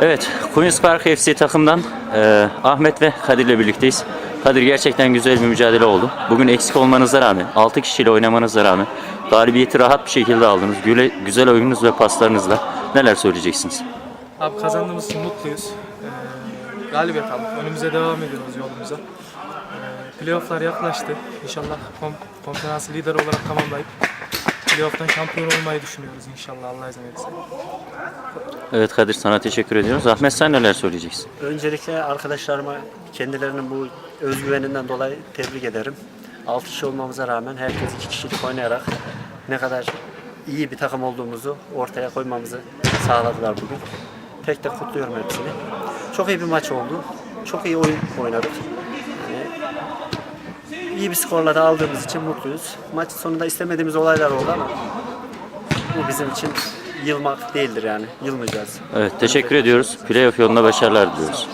Evet, Queen's Park FC takımdan e, Ahmet ve Kadir'le birlikteyiz. Kadir gerçekten güzel bir mücadele oldu. Bugün eksik olmanıza rağmen, 6 kişiyle oynamanıza rağmen galibiyeti rahat bir şekilde aldınız. Güle, güzel oyununuz ve paslarınızla neler söyleyeceksiniz? Abi kazandığımız için mutluyuz. Ee, galibiyet aldık. Önümüze devam ediyoruz yolumuza. Ee, playofflar yaklaştı. İnşallah kom konferans lider olarak tamamlayıp playoff'tan şampiyon olmayı düşünüyoruz inşallah Allah izin verirse. Evet Kadir sana teşekkür ediyoruz. Ahmet sen neler söyleyeceksin? Öncelikle arkadaşlarıma kendilerinin bu özgüveninden dolayı tebrik ederim. 6 kişi olmamıza rağmen herkes 2 kişilik oynayarak ne kadar iyi bir takım olduğumuzu ortaya koymamızı sağladılar bugün. Tek tek kutluyorum hepsini. Çok iyi bir maç oldu. Çok iyi oyun oynadık. Yani iyi bir skorla da aldığımız için mutluyuz. Maç sonunda istemediğimiz olaylar oldu ama bu bizim için yılmak değildir yani. Yılmayacağız. Evet teşekkür ediyoruz. Playoff yolunda başarılar diliyoruz.